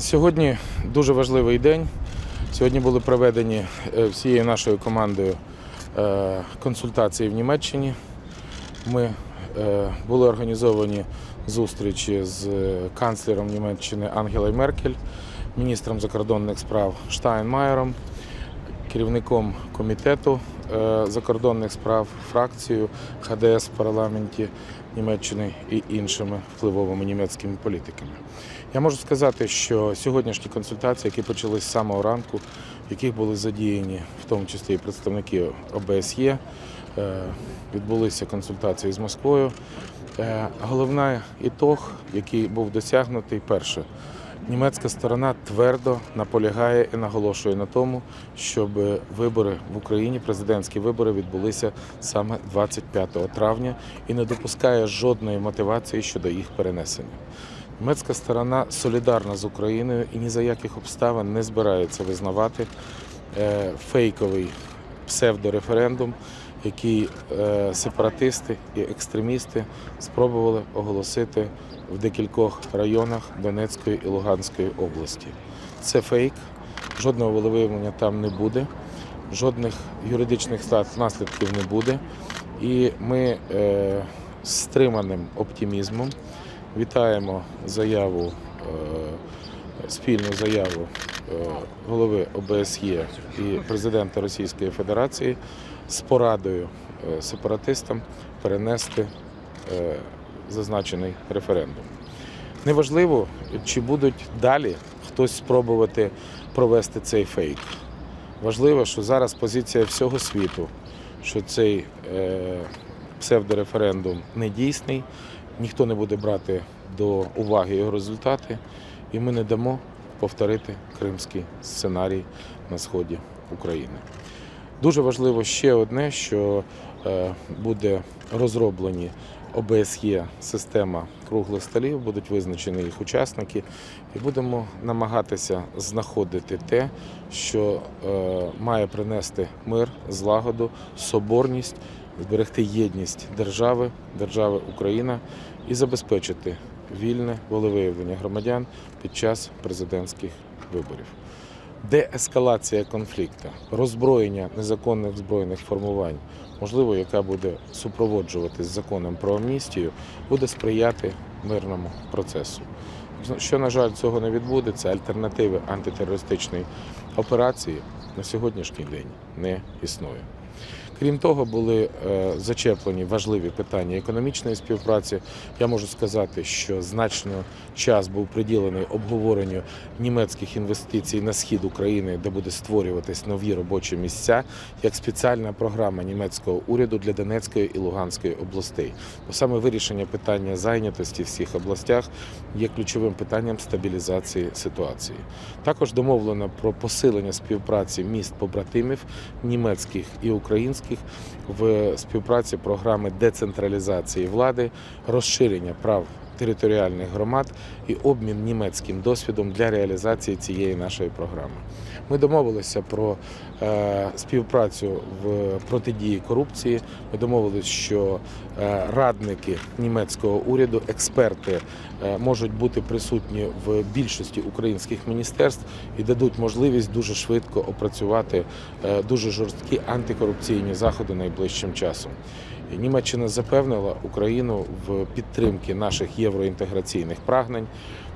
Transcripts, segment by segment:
Сьогодні дуже важливий день. Сьогодні були проведені е, всією нашою командою е, консультації в Німеччині. Ми е, були організовані зустрічі з канцлером Німеччини Ангелою Меркель, міністром закордонних справ Штайнмаєром, керівником комітету закордонних справ, фракцією ХДС в парламенті Німеччини і іншими впливовими німецькими політиками. Я можу сказати, що сьогоднішні консультації, які почались з самого ранку, в яких були задіяні в тому числі і представники ОБСЄ, е, відбулися консультації з Москвою. Е, Головний ітог, який був досягнутий, перше. Німецька сторона твердо наполягає і наголошує на тому, щоб вибори в Україні, президентські вибори, відбулися саме 25 травня і не допускає жодної мотивації щодо їх перенесення. Німецька сторона солідарна з Україною і ні за яких обставин не збирається визнавати е, фейковий псевдореферендум, який е, сепаратисти і екстремісти спробували оголосити в декількох районах Донецької і Луганської області. Це фейк, жодного волевиявлення там не буде, жодних юридичних наслідків не буде. І ми е, стриманим оптимізмом вітаємо заяву, е, спільну заяву е, голови ОБСЄ і президента Російської Федерації з порадою е, сепаратистам перенести е, зазначений референдум. Неважливо, чи будуть далі хтось спробувати провести цей фейк. Важливо, що зараз позиція всього світу, що цей е, псевдореферендум не дійсний, ніхто не буде брати до уваги його результати, і ми не дамо повторити кримський сценарій на сході України. Дуже важливо ще одне, що буде розроблені ОБСЄ система круглих столів, будуть визначені їх учасники, і будемо намагатися знаходити те, що е, має принести мир, злагоду, соборність, зберегти єдність держави, держави Україна і забезпечити вільне волевиявлення громадян під час президентських виборів. Деескалація конфлікту, роззброєння незаконних збройних формувань, можливо, яка буде супроводжуватись законом про амністію, буде сприяти мирному процесу. Що, на жаль, цього не відбудеться, альтернативи антитерористичної операції на сьогоднішній день не існує. Крім того, були е, зачеплені важливі питання економічної співпраці. Я можу сказати, що значно час був приділений обговоренню німецьких інвестицій на схід України, де буде створюватись нові робочі місця, як спеціальна програма німецького уряду для Донецької і Луганської областей. Бо саме вирішення питання зайнятості в всіх областях є ключовим питанням стабілізації ситуації. Також домовлено про посилення співпраці міст побратимів німецьких і українських в співпраці програми децентралізації влади, розширення прав територіальних громад і обмін німецьким досвідом для реалізації цієї нашої програми. Ми домовилися про е, співпрацю в протидії корупції. Ми домовилися, що е, радники німецького уряду, експерти е, можуть бути присутні в більшості українських міністерств і дадуть можливість дуже швидко опрацювати дуже жорсткі антикорупційні заходи найближчим часом. Німеччина запевнила Україну в підтримці наших євроінтеграційних прагнень,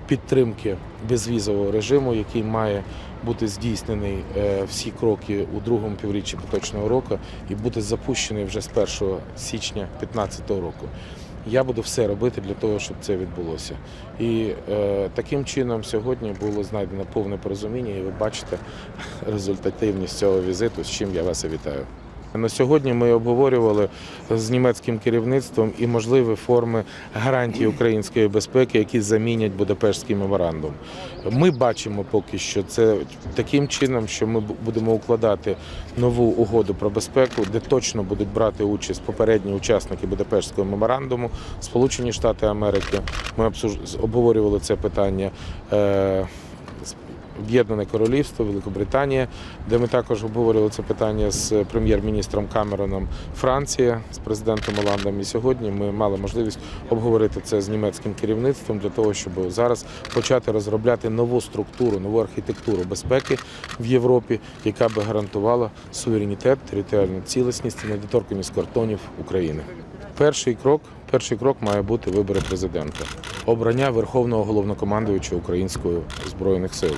підтримки безвізового режиму, який має бути здійснений е, всі кроки у другому півріччі поточного року і бути запущений вже з 1 січня 2015 року. Я буду все робити для того, щоб це відбулося. І е, таким чином сьогодні було знайдено повне порозуміння, і ви бачите результативність цього візиту, з чим я вас і вітаю. На сьогодні ми обговорювали з німецьким керівництвом і можливі форми гарантії української безпеки, які замінять Будапештський меморандум. Ми бачимо поки що це таким чином, що ми будемо укладати нову угоду про безпеку, де точно будуть брати участь попередні учасники Будапештського меморандуму, Сполучені Штати Америки. Ми обговорювали це питання. Об'єднане Королівство, Великобританія, де ми також обговорювали це питання з прем'єр-міністром Камероном Франція, з президентом Оландом. І сьогодні ми мали можливість обговорити це з німецьким керівництвом для того, щоб зараз почати розробляти нову структуру, нову архітектуру безпеки в Європі, яка би гарантувала суверенітет, територіальну цілісність і недоторканість кордонів України. Перший крок, перший крок має бути вибори президента, обрання верховного головнокомандуючого української збройних сил,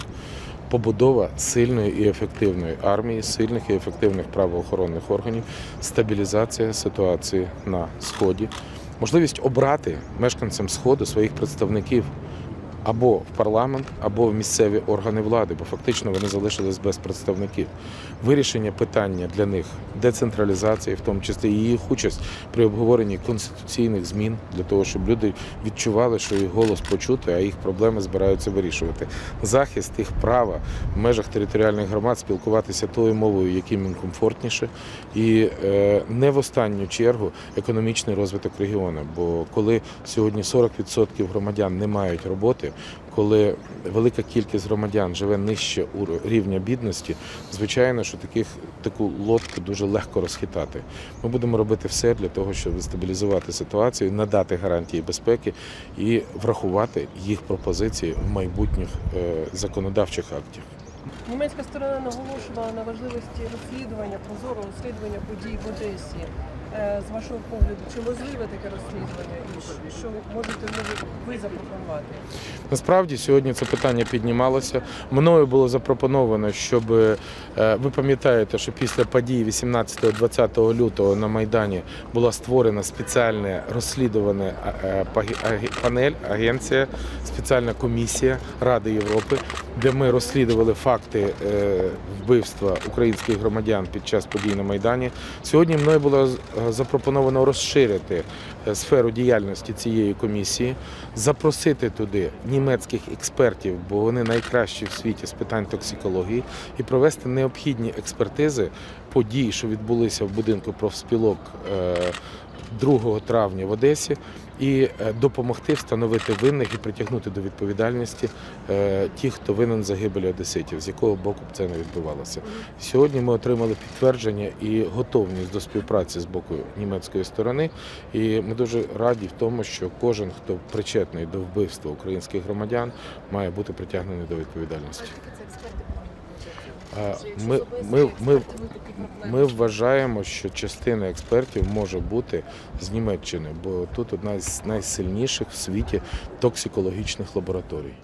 побудова сильної і ефективної армії, сильних і ефективних правоохоронних органів, стабілізація ситуації на сході, можливість обрати мешканцям сходу своїх представників або в парламент, або в місцеві органи влади, бо фактично вони залишились без представників. Вирішення питання для них децентралізації, в тому числі і їх участь при обговоренні конституційних змін для того, щоб люди відчували, що їх голос почути, а їх проблеми збираються вирішувати. Захист їх права в межах територіальних громад спілкуватися тою мовою, яким їм комфортніше, і е, не в останню чергу економічний розвиток регіону. Бо коли сьогодні 40% громадян не мають роботи, коли велика кількість громадян живе нижче у рівня бідності, звичайно, що таких таку лодку дуже легко розхитати. Ми будемо робити все для того, щоб стабілізувати ситуацію, надати гарантії безпеки і врахувати їх пропозиції в майбутніх е, законодавчих актів. Німецька сторона наголошувала на важливості розслідування, прозорого розслідування подій в Одесі. Е, З вашого погляду, чи можливе таке розслідування? І що можете може, ви запропонувати? Насправді сьогодні це питання піднімалося. Мною було запропоновано, щоб е, ви пам'ятаєте, що після подій 18-20 лютого на Майдані була створена спеціальна розслідувана е, панель, агенція, спеціальна комісія Ради Європи, де ми розслідували факти вбивства українських громадян під час подій на Майдані. Сьогодні мною було запропоновано розширити е, сферу діяльності цієї комісії, запросити туди німецьких експертів, бо вони найкращі в світі з питань токсикології, і провести необхідні експертизи подій, що відбулися в будинку профспілок е, 2 травня в Одесі, і е, допомогти встановити винних і притягнути до відповідальності е, тих, хто винен загибелі одеситів, з якого боку б це не відбувалося. Сьогодні ми отримали підтвердження і готовність до співпраці з боку німецької сторони. І ми дуже раді в тому, що кожен, хто причетний до вбивства українських громадян, має бути притягнений до відповідальності. Ми, ми, ми, ми вважаємо, що частина експертів може бути з Німеччини, бо тут одна з найсильніших в світі токсикологічних лабораторій.